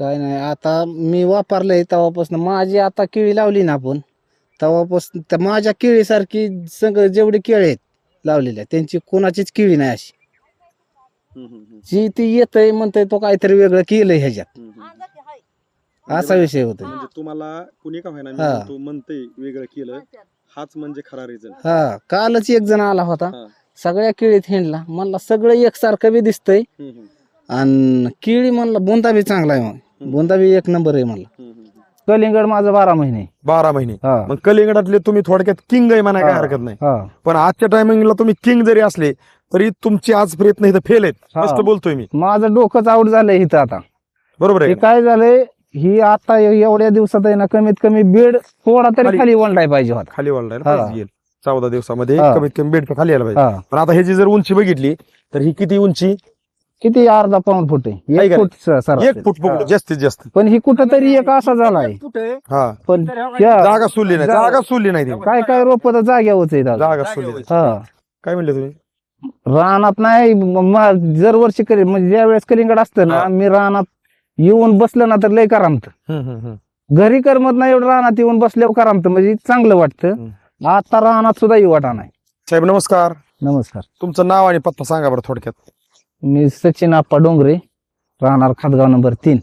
काय नाही आता मी वापरलंय तेव्हापासून. माझी आता केळी लावली ना आपण तेव्हापासून त्या माझ्या केळीसारखी सगळं जेवढी केळी आहेत लावलेल्या त्यांची कोणाचीच केळी नाही अशी. जी ती येतंय म्हणतंय तो काहीतरी वेगळं केलंय ह्याच्यात. असा विषय होतो म्हणजे तुम्हाला कुणी का व्हायना मी हा. म्हणतो म्हणतंय वेगळं केलं हाच म्हणजे खरा रिझन हा कालच एक जण आला होता. हा. सगळ्या केळीत हिंडला. म्हणला सगळं एकसारखं बी दिसतंय. आणि केळी म्हणला बोंदा बी चांगला आहे मग बोंदा बी एक नंबर आहे म्हणला कलिंगड माझं बारा महिने. बारा महिने. हा. मग कलिंगडातले तुम्ही थोडक्यात किंग आहे म्हणाय काय. हरकत नाही. हा. पण आजच्या टायमिंगला तुम्ही किंग जरी असले तरी तुमचे आज प्रयत्न इथं फेल आहेत. हा. मस्त बोलतोय मी. माझं डोकंच आऊट झालंय इथं आता. बरोबर हे आहे काय झालंय? ही आता एवढ्या दिवसात आहे ना कमीत कमी बेड थोडा तरी खाली- खाली वळलाय पाहिजे होता. खाली हा. पाहिजे. येईल. चौदा दिवसामध्ये हा. कमीत कमी बेड खाली यायला पाहिजे. हा. पण आता ह्याची जर उंची बघितली तर ही किती उंची? किती अर्धा पाऊन फूट आहे? आहे एक? फूट स- सरासरी. एक फूट पकडू जास्तीत जास्त. पण ही कुठं तरी एक असा झालाय हा. पण त्या- जागा सोडली नाही जागा- जागा सोडली नाही ती. काय काय रोप तर जाग्यावरच आहेत अजून. जागा नाही. हा. काय म्हणले तुम्ही? रानात नाही म- म- दरवर्षी करी म्हणजे ज्या वेळेस कलिंगड असतं ना हा. मी रानात येऊन बसलं ना तर लय करामत. हम्म, हम्म, हम्म. घरी करमत नाही एवढं रानात येऊन बसल्यावर करामत. म्हणजे चांगलं वाटतं. आता रानात सुद्धा येऊ वाटा नाही. साहेब नमस्कार. नमस्कार. तुमचं नाव आणि पत्ता सांगा बरं थोडक्यात. मी सचिन आप्पा डोंगरे राहणार खातगाव नंबर तीन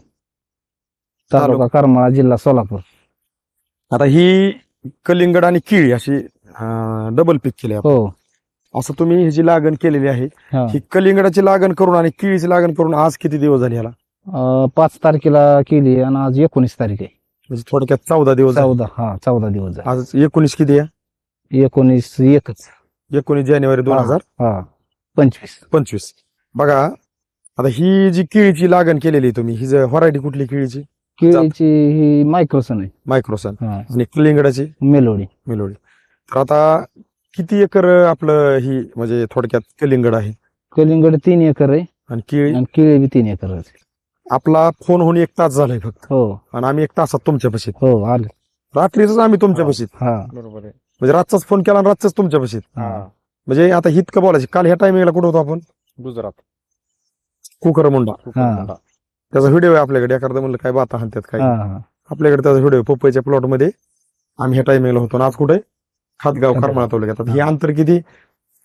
तालुका करमाळा जिल्हा सोलापूर आता ही कलिंगड आणि केळी अशी डबल पीक केली आपण. हो असं तुम्ही ह्याची लागण केलेली आहे हा. ही कलिंगडाची लागण करून आणि केळीची लागण करून आज किती दिवस झाले ह्याला अं, पाच तारखेला केली आणि आज एकोणीस तारीख आहे म्हणजे थोडक्यात चौदा दिवस झाले. चौदा हा चौदा दिवस झाले. आज एकोणीस किती आहे एकोणीस एकच एकोणीस जानेवारी दोन हा. हजार हा पंचवीस पंचवीस बघा आता ही जी केळीची लागण केलेली तुम्ही ही व्हरायटी कुठली केळीची? केळीची ही मायक्रोसन आहे. मायक्रोसन. हा. आणि कलिंगडाची मेलोडी. मिलोडी. तर आता किती एकर आपलं ही म्हणजे थोडक्यात कलिंगड आहे? कलिंगड तीन एकर आहे आणि केळी? आणि केळी बी तीन एकर आहे. आपला फोन होऊन एक तास झालाय फक्त. हो. आणि आम्ही एक तासात तुमच्या पशीत. हो आले. रात्रीच आम्ही तुमच्या पशीत. हा. बरोबर आहे. म्हणजे रातचाच फोन केला आणि रातचाच तुमच्या पशीत. हा. म्हणजे आता हितकं बोलायचं काल ह्या टायमिंगला कुठं होतो आपण? गुजरात. कुकर मुंडा. हा. त्याचा व्हिडिओ आहे आपल्याकडे. एखादं म्हणलं काय बाता हाणत्यात काय. हा. आपल्याकडे त्याचा व्हिडिओ पपईच्या प्लॉटमध्ये आम्ही ह्या टायमिंगला होतो. आणि आज कुठे? खातगाव. करमाळा तालुक्यात. आता हे अंतर किती?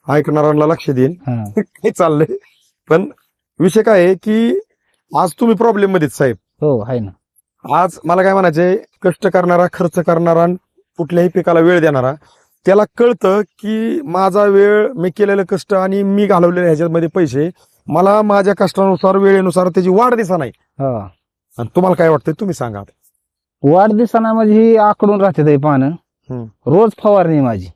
ऐकणाऱ्यांना लक्ष देईन. हा. हे चाललंय. पण विषय काय आहे की आज तुम्ही प्रॉब्लेम मध्येच साहेब. हो आहे ना. आज मला काय म्हणायचंय? कष्ट करणारा खर्च करणारा आणि कुठल्याही पिकाला वेळ देणारा त्याला कळतं की माझा वेळ मी केलेलं कष्ट आणि मी घालवलेले ह्याच्यामध्ये पैसे मला माझ्या कष्टानुसार वेळेनुसार त्याची वाढ दिसा नाही. हा. आणि तुम्हाला काय वाटतंय? तुम्ही सांगा. वाढदिवसाना म्हणजे ही आकडून राहते ते पानं. हम्म. रोज फवारणी माझी.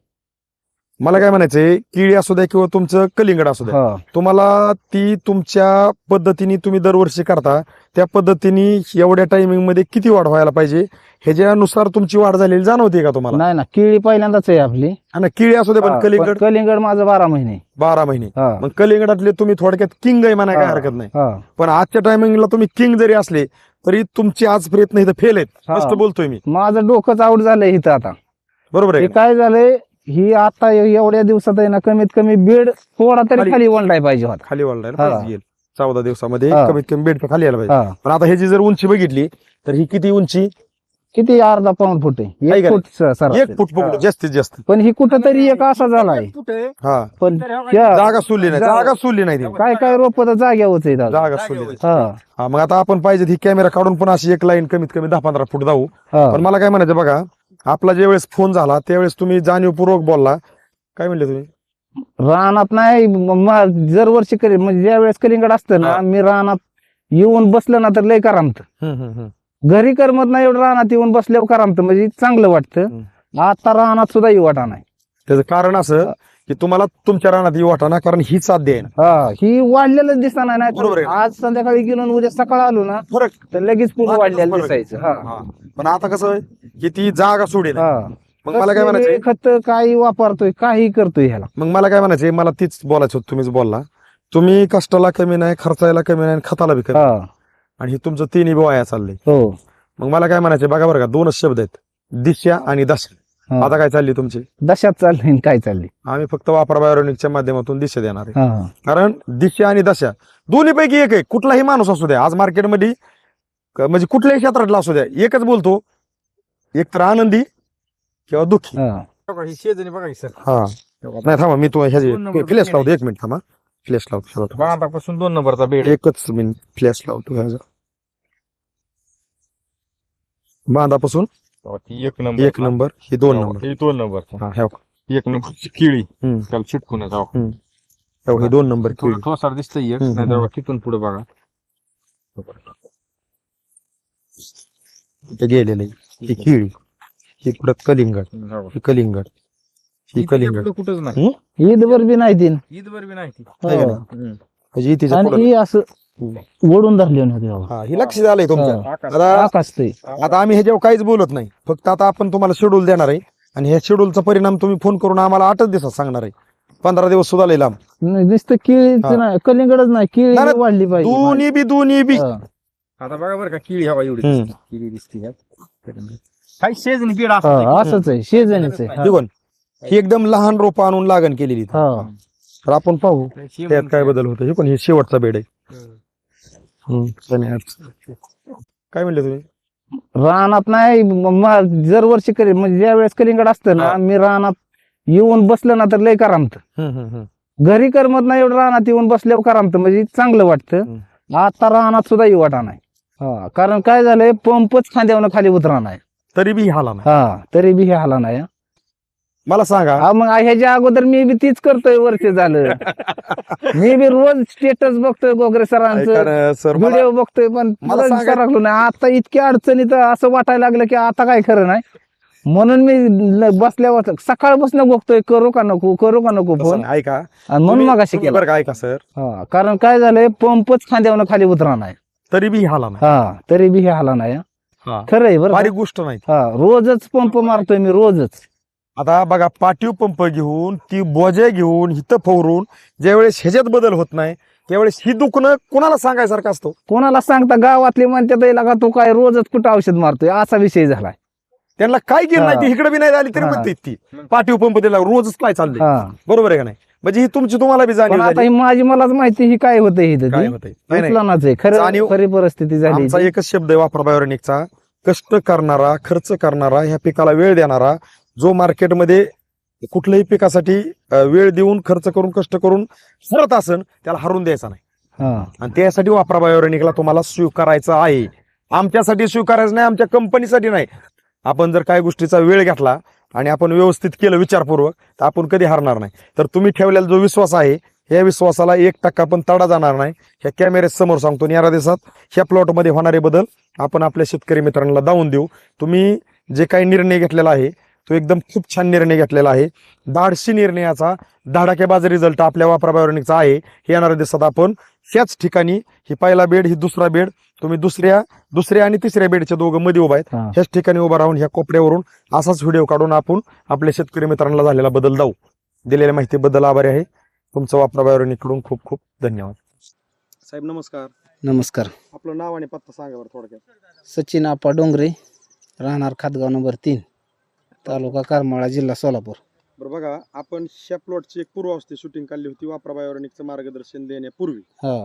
मला काय म्हणायचंय केळी असू द्या किंवा तुमचं कलिंगड असू द्या हा. तुम्हाला ती तुमच्या पद्धतीने तुम्ही दरवर्षी करता त्या पद्धतीने एवढ्या टायमिंगमध्ये किती वाढ व्हायला पाहिजे? ह्याच्यानुसार तुमची वाढ झालेली जाणवते का तुम्हाला? नाही ना केळी पहिल्यांदाच आहे आपली. आणि केळी असू दे हा, पण कलिंगड कलिंगड माझं बारा महिने. बारा महिने. हा. मग कलिंगडातले तुम्ही थोडक्यात किंग आहे म्हणाय काय हा. हरकत नाही. हा. पण आजच्या टायमिंगला तुम्ही किंग जरी असले तरी तुमचे आज प्रयत्न इथं फेल आहेत. हा. बोलतोय मी. माझं डोकंच आऊट झालंय इथं आता. बरोबर हे आहे काय झालंय ही आता एवढ्या दिवसात आहे ना कमीत कमी बेड थोडा तरी खाली- खाली पाहिजे होता. खाली हा. पाहिजे येईल. चौदा दिवसामध्ये हा. कमीत कमी बेड खाली यायला पाहिजे. हा. पण आता ह्याची जर उंची बघितली तर ही किती उंची? किती अर्धा पाऊन फूट आहे? आहे एक का? फूट. एक फूट पकडू जास्तीत जास्त. पण ही कुठं तरी एक असा झालाय हा. पण त्या- जागा सोडली नाही जागा- सोडली नाही ती. काय काय रोप तर जाग्यावरच. जागा नाही. हा. हा मग आता आपण पाहिजे ही कॅमेरा काढून पण अशी एक लाईन कमीत कमी दहा पंधरा फूट जाऊ. हा. पण मला काय म्हणायचं बघा आपला ज्यावेळेस फोन झाला त्यावेळेस तुम्ही जाणीवपूर्वक बोलला. काय म्हणले तुम्ही? रानात नाही म- म- दरवर्षी करी म्हणजे ज्या वेळेस कलिंगड असतं ना हा. मी रानात येऊन बसलं ना तर लय करामत. घरी करमत नाही एवढं रानात येऊन बसल्यावर करामत म्हणजे चांगलं वाटतं. आता रानात सुद्धा येऊ वाटा नाही. त्याचं कारण असं की तुम्हाला तुमच्या रानात येऊ वाटाना कारण ही साध्य आहे ना. हा ही वाढलेलं दिसणार नाही. आज संध्याकाळी गेलो आणि उद्या सकाळ आलो ना फरक. तर लगेच पूर्ण वाढलेलं. दिसायचं. हा. पण आता कसं आहे की ती जागा सोडेल. मग मला काय म्हणायचंय खत काही वापरतोय काही करतोय ह्याला. मग मला काय म्हणायचंय मला तीच बोलायचं होतं तुम्हीच बोलला. तुम्ही कष्टाला कमी नाही खर्चायला कमी नाही आणि खताला बी कमी. आणि हे तुमचं तिन्ही वाया चाललंय. हो. मग मला काय म्हणायचं बघा बरं का दोनच शब्द आहेत. दिशा आणि दशा. हा. आता काय चालली तुमची? दशात चालली आणि काय चालली आम्ही फक्त वापरा बायोनिकच्या माध्यमातून दिशा देणार आहे. हा. कारण दिशा आणि दशा दोन्ही पैकी एक आहे. कुठलाही माणूस असू द्या आज मार्केटमध्ये क- म्हणजे कुठल्याही क्षेत्रातला असू द्या एकच बोलतो एक तर आनंदी किंवा दुःखी. हा. बघा ही सर. हा. नाही थांबा मी तो ह्याचे दोन नंबर फ्लॅश बघ लावतो. एक मिनिट थांबा. फ्लॅश लावतो थांबा. बांधापासून दोन नंबरचा बेड एकच मी फ्लॅश लावतो ह्याचा. बांधापासून एक नंबर. एक नंबर ही दोन नंबर. हे दोन नंबर हा ह्या एक नंबरची किळी. हम्म. त्याला चिटकून जाऊ. ह्या हे दोन नंबर थोडं किळी. ठोसार दिसतंय एक हम्म, नाही तर तिथून पुढे बघा. गेलेलं ही किळी. ही परत कलिंगड. ही कलिंगड. ही कलिंगड कुठंच नाही ईदभर बी नाही तीन ईद बी नाही ती आहे का हो. नाही? हम्म. म्हणजे इथे आणि ही असं ओढून धरली होती बाबा. हा ही लक्ष झालंय हा. आकाश. आता आकाश ते आता आम्ही ह्याच्यावर काहीच बोलत नाही फक्त आता आपण तुम्हाला शेड्यूल देणार आहे आणि ह्या शेड्यूलचा परिणाम तुम्ही फोन करून आम्हाला आठच दिवसात सांगणार आहे पंधरा दिवस सुद्धा लई लांब नाही, नुसतं केळीच हा. नाही कलिंगडच नाही केळी नाही, नाही, वाढली पाहिजे दोन्ही बी दोन्ही बी हा. आता बघा बरं का किळी हवा एवढी हम्म. दिसते. किळी दिसते. काही शेजनी बेड हा, असं असंच आहे शेजारीच आहे ही एकदम लहान रोपं आणून लागण केलेली इथं. हा. तर आपण पाहू त्यात काय बदल होतो हे पण हे शेवटचा बेड आहे. हम्म, काय म्हणले तुम्ही? रानात नाही म- म- जर वर्षी करी म्हणजे ज्या वेळेस कलिंगड असतं ना हा. मी रानात येऊन बसलं ना तर लय करामत. हम्म, हम्म, हम्म. घरी करमत नाही एवढं रानात येऊन बसल्यावर करामत. म्हणजे चांगलं वाटतं. आता रानात सुद्धा येऊ वाटा नाही. हा कारण काय झालंय? पंपच खांद्यावनं खाली उतरा नाही. तरी बी हाला नाही. हा तरी बी हे आला नाही. हा. मला सांगा. हा मग ह्याच्या अगोदर मी बी तीच करतोय वर्ष झालं. मी बी रोज स्टेटस बघतोय गोगरे सरांचं. सर व्हिडिओ बघतोय पण मला सांगा- लागलो नाही. आता इतक्या अडचणीत असं वाटायला लागलं की आता काय खरं नाही. म्हणून मी बसल्यावर सकाळपासून बघतोय करू का नको करू का नको फोन? ऐका. आणि म्हणून मग अशी केलं. बरं का ऐका सर. हा कारण काय झालंय पंपच खांद्यावनं खाली उतरा नाही. तरी बी हाला नाही. हा तरी बी हे आला नाही. खरं आहे बरं? गोष्ट नाही. हा रोजच पंप मारतोय मी रोजच. आता बघा पाठीव पंप घेऊन ती बोजे घेऊन हिथं फवरून ज्यावेळेस ह्याच्यात बदल होत नाही त्यावेळेस ही दुखणं कोणाला सांगायसारखं असतो? कोणाला सांगता गावातले म्हणतात "ए, लगा तू काय रोजच कुठं औषध मारतोय? असा विषय झालाय. त्यांना काय केलं नाही. ती इकडे बी नाही झाली तरी हा. म्हणते ती. पाठीव पंप दिला रोजच काय चाललंय? हा. बरोबर आहे का नाही? म्हणजे ही तुमची तुम्हाला बी पण जाणीव आता झाली. ही माझी मलाच माहिती ही काय होतं ही काय होतंय? नाही, नाही. उचलनाच आहे. खरं जाणीव- खरी परिस्थिती झाली आमचा. एकच शब्द आहे वापर बायोरेनिकचा कष्ट करणारा खर्च करणारा ह्या पिकाला वेळ देणारा जो मार्केटमध्ये कुठल्याही पिकासाठी वेळ देऊन खर्च करून कष्ट करून सरत असन त्याला हरून द्यायचा नाही. हा. आणि त्यासाठी वापरा बायोरेनिकला तुम्हाला स्वीकारायचं आहे. आमच्यासाठी स्वीकारायचं नाही आमच्या कंपनीसाठी नाही. आपण जर काही गोष्टीचा वेळ घेतला आणि आपण व्यवस्थित केलं विचारपूर्वक तर आपण कधी हरणार नाही. तर तुम्ही ठेवलेला जो विश्वास आहे या विश्वासाला एक टक्का पण तडा जाणार नाही. ह्या कॅमेरे समोर सांगतो या दिवसात ह्या प्लॉटमध्ये होणारे बदल आपण आपल्या शेतकरी मित्रांना दावून देऊ. तुम्ही जे काही निर्णय घेतलेला आहे तो एकदम खूप छान निर्णय घेतलेला आहे. धाडशी निर्णयाचा धाडाकेबाज रिझल्ट आपल्या वापरा बायोनिकचा आहे. हे येणाऱ्या दिवसात आपण ह्याच ठिकाणी. ही पहिला बेड ही दुसरा बेड. तुम्ही दुसऱ्या दुसऱ्या आणि तिसऱ्या बेडचे दोघं मध्ये उभा आहेत. हा. ह्याच ठिकाणी उभा राहून ह्या कोपऱ्यावरून असाच व्हिडिओ काढून आपण आपल्या शेतकरी मित्रांना झालेला बदल दाऊ. दिलेल्या माहितीबद्दल आभारी आहे. तुमचं वापरा बायोनिकडून खूप खूप धन्यवाद. साहेब नमस्कार. नमस्कार. आपलं नाव आणि पत्ता सांगा बरं थोडक्यात. सचिन आपा डोंगरे राहणार खातगाव नंबर तीन. तालुका करमाळा जिल्हा सोलापूर. बरं बघा आपण ह्या प्लॉटची एक पूर्वावस्थेत शूटिंग काढली होती वापरा बायोरेनिकचं मार्गदर्शन देण्यापूर्वी. हा.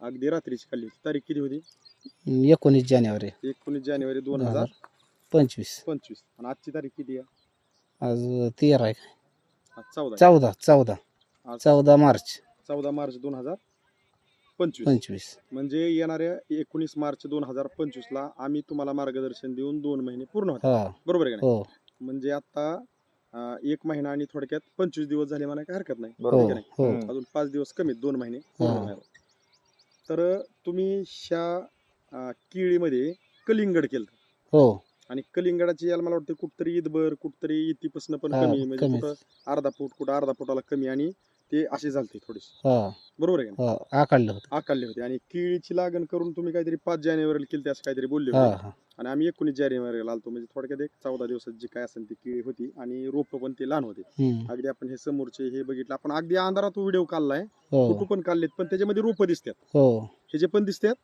अगदी रात्रीची काढली होती. तारीख किती होती? एकोणीस जानेवारी. एकोणीस जानेवारी दोन हजार पंचवीस. पंचवीस. आणि आजची तारीख किती आहे? आज तेरा आहे आज चौदा. चौदा चौदा. आज चौदा मार्च. चौदा मार्च दोन हजार पंचवीस. पंचवीस. म्हणजे येणाऱ्या एकोणीस मार्च दोन हजार पंचवीस ला आम्ही तुम्हाला मार्गदर्शन देऊन दोन महिने पूर्ण होते हा. बरोबर आहे का नाही? हो. म्हणजे आता एक महिना आणि थोडक्यात पंचवीस दिवस झाले म्हणा काही हरकत नाही बरोबर हो. अजून पाच दिवस कमीत दोन महिने पूर्ण हा. व्हायला. तर तुम्ही ह्या अं, केळीमध्ये कलिंगड केलं हो आणि कलिंगडाची याला मला वाटतं कुठतरी ईदभर कुठतरी इतीपासून पण हा, कमी म्हणजे कमी. कुठं अर्धा फूट कुठं अर्धा फुटाला कमी आणि ते असे झालते थोडेसे. हा. बरोबर आहे का नाही? हो आकाडलं होतं. आकारले होते. आणि केळीची लागण करून तुम्ही काहीतरी पाच जानेवारीला केली असं काहीतरी बोलले हा होते. हा. आणि आम्ही एकोणीस जानेवारीला आलतो. म्हणजे थोडक्यात एक चौदा दिवसात जी काय असेल ती केळी होती आणि रोप पण ते लहान होते. हम्म. अगदी आपण हे समोरचे हे बघितलं. आपण अगदी अंधारात व्हिडिओ काढलाय. हो. फोटो पण काढलेत पण त्याच्यामध्ये रोप दिसतात. हो. हे जे पण दिसतात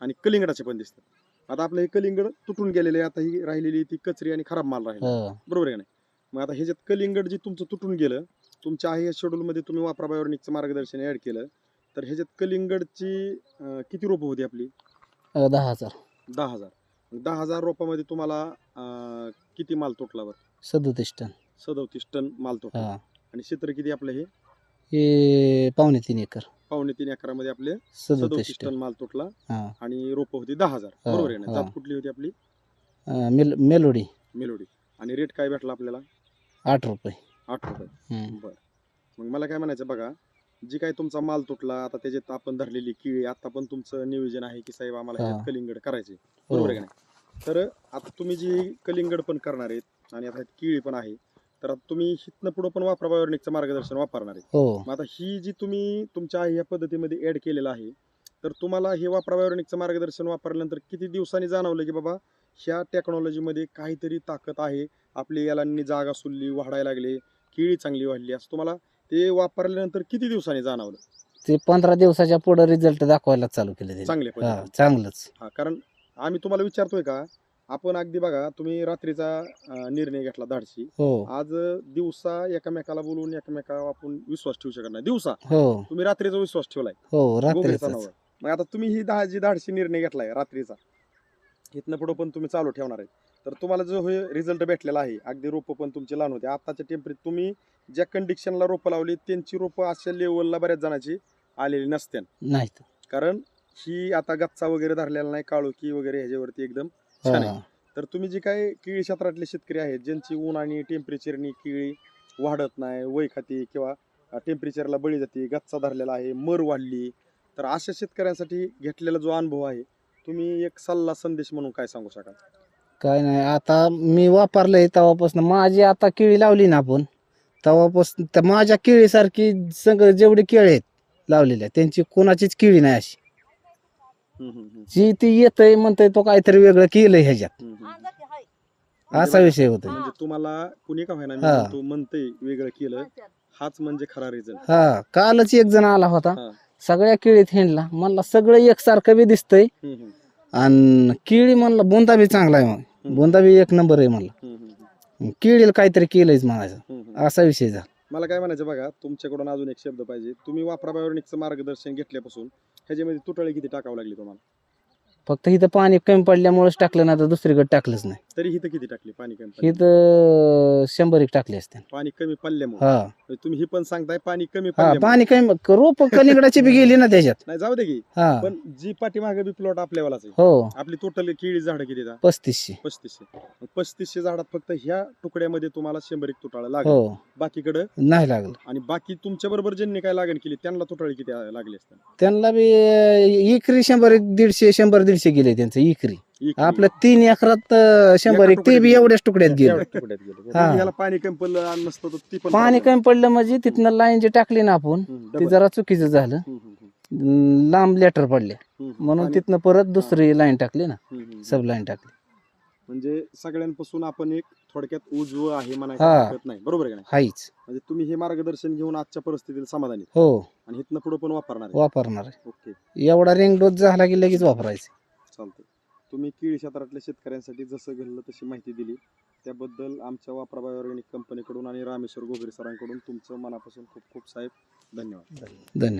आणि कलिंगडाचे पण दिसतात. आता आपलं हे कलिंगड तुटून गेलेले आता ही राहिलेली ती कचरी आणि खराब माल राहिला. हो. बरोबर आहे का नाही? मग आता ह्याच्यात कलिंगड जे तुमचं तुटून गेलं तुमच्या आहे शेड्यूल मध्ये तुम्ही वापरा बायोनिकचं मार्गदर्शन ऍड केलं तर ह्याच्यात कलिंगडची अं, किती रोपं होती आपली? अं, दहा हजार. दहा हजार. दहा हजार रोपामध्ये तुम्हाला अं, किती माल तुटला बरं? सदोतीस टन. सदोतीस टन माल तुटला. हा. आणि क्षेत्र किती आपलं हे? हे पावणे तीन एकर. पावणे तीन एकरामध्ये आपले सदोतीस सदोतीस टन. टन माल तुटला. हा. आणि रोप होती दहा हजार. हा, बरोबर आहे ना? हा. जात कुठली होती आपली? अं, मेल मेलोडी. मेलोडी. आणि रेट काय भेटला आपल्याला? आठ रुपये. आठ रुपये हम्म. बर. मग मला काय म्हणायचं बघा जी काय तुमचा माल तुटला आता त्याच्यात आपण धरलेली किळी आता पण तुमचं नियोजन आहे की साहेब आम्हाला हा. कलिंगड करायचे. हो. बरोबर आहे का नाही? तर आता तुम्ही जी कलिंगड पण करणार आहेत आणि आता ह्यात केळी पण आहे तर आता तुम्ही हितनं पुढं पण वापरा बायोनिकचं मार्गदर्शन वापरणार आहे हो. मग आता ही जी तुम्ही तुमच्या ह्या पद्धतीमध्ये ऍड केलेलं आहे तर तुम्हाला हे वापरा बायोनिकचं मार्गदर्शन वापरल्यानंतर किती दिवसांनी जाणवलं की बाबा ह्या टेक्नॉलॉजीमध्ये काहीतरी ताकद आहे आपली याला जागा सुलली वाढायला लागले केळी चांगली वाढली. असं तुम्हाला ते वापरल्यानंतर किती दिवसांनी जाणवलं? ते पंधरा दिवसाच्या पुढे रिझल्ट दाखवायला चालू केले हा पद्धतीने चांगलंच. हा कारण आम्ही तुम्हाला विचारतोय का आपण अगदी बघा तुम्ही रात्रीचा अं, निर्णय घेतला धाडशी. हो. आज दिवसा एकमेकाला बोलून एकमेकावर आपण विश्वास ठेवू शकत नाही. दिवसा. हो. तुम्ही रात्रीचा विश्वास ठेवलाय. हो. मग आता तुम्ही ही दहा जी धाडशी निर्णय घेतलाय रात्रीचा. इथनं पुढं पण तुम्ही चालू ठेवणार आहे. तर तुम्हाला जो हे रिझल्ट भेटलेला आहे अगदी रोपं पण तुमची लहान होते आताच्या टेम्परेचर तुम्ही ज्या कंडिशनला रोपं लावली त्यांची रोपं अशा लेवलला बऱ्याच जणांची आलेली नसते नाही. कारण ही आता गच्चा वगैरे धरलेला नाही काळोखी वगैरे ह्याच्यावरती एकदम छान आहे. तर तुम्ही जे काही केळी क्षेत्रातले शेतकरी आहेत ज्यांची ऊन आणि टेम्परेचरनी केळी वाढत नाही वय खाती किंवा टेम्परेचरला बळी जाते गच्चा धरलेला आहे मर वाढली तर अशा शेतकऱ्यांसाठी घेतलेला जो अनुभव आहे तुम्ही एक सल्ला संदेश म्हणून काय सांगू शकाल काय नाही आता मी वापरलंय तेव्हापासून. माझी आता केळी लावली ना आपण तेव्हापासून त्या माझ्या केळीसारखी सगळं जेवढी केळी आहेत लावलेल्या त्यांची कोणाचीच केळी नाही अशी. जी ती येतय म्हणतंय तो काहीतरी वेगळं केलंय ह्याच्यात. असा विषय होतो म्हणजे तुम्हाला कुणी का होईना मी हा. म्हणतो म्हणतंय वेगळं केलं हाच म्हणजे खरा रिझल्ट हा कालच एक जण आला होता. सगळ्या केळीत हिंडला. म्हणला सगळं एकसारखं बी दिसतंय. आणि केळी म्हणला बुंदा बी चांगला आहे मग बुंदा बी एक नंबर आहे म्हणला. केळीला काहीतरी केलंयच म्हणायचं. असा विषय झाला. मला काय म्हणायचं बघा तुमच्याकडून अजून एक शब्द पाहिजे. तुम्ही वापरा बायोनिकचं मार्गदर्शन घेतल्यापासून ह्याच्यामध्ये तुटळी किती टाकावं लागली तुम्हाला? फक्त इथं पाणी कमी पडल्यामुळेच टाकलं ना तर दुसरीकडे टाकलंच नाही. तरी इथं किती टाकली पाणी कमी पडलं? इथं शंभर एक टाकले असते. पाणी कमी पडल्यामुळे? हा. म्हणजे तुम्ही ही पण सांगताय पाणी कमी हा पडल्यामुळे. पाणी कमी रोप कलिंगडाची बी गेली ना त्याच्यात. नाही जाऊ दे की. हा. पण जी पाठीमागे बी प्लॉट आपल्यावालाच आहे. हो. आपली टोटल केळी झाडं किती आहेत? पस्तीसशे. पस्तीसशे. मग पस्तीसशे झाडात फक्त ह्या तुकड्यामध्ये तुम्हाला शंभर एक तुटाळा लागेल. हो. बाकीकडं? नाही लागलं. आणि बाकी तुमच्या बरोबर ज्यांनी काय लागण केली त्यांना तुटाळी किती लागली असतात त्यांना बी इकरी शंभर एक दीडशे शंभर दीडशे गेले त्यांचं इकरी एक आपल्या तीन एकरात शंभर एक ते बी एवढ्याच तुकड्यात गेले. याला पाणी कमी पडलं पण. कमी पडलं म्हणजे तिथनं लाईन जी टाकली ना आपण ती. जरा चुकीचं झालं. लांब लेटर पडले. म्हणून तिथनं परत दुसरी लाईन टाकली ना. सब लाईन टाकली. म्हणजे सगळ्यांपासून आपण एक थोडक्यात उजव आहे म्हणायचं नाही. बरोबर आहे म्हणजे तुम्ही हे मार्गदर्शन घेऊन आजच्या परिस्थितीला समाधानी. हो. आणि इथनं पुढे पण वापरणार. वापरणार ओके. एवढा रिंग डोस झाला की लगेच वापरायचं. चालतंय. तुम्ही केळी क्षेत्रातल्या शेतकऱ्यांसाठी जसं घडलं तशी माहिती दिली. त्याबद्दल आमच्या वापरा ऑर्गॅनिक कंपनीकडून आणि रामेश्वर गोगरे सरांकडून तुमचं मनापासून खूप खूप साहेब धन्यवाद. धन्यवाद.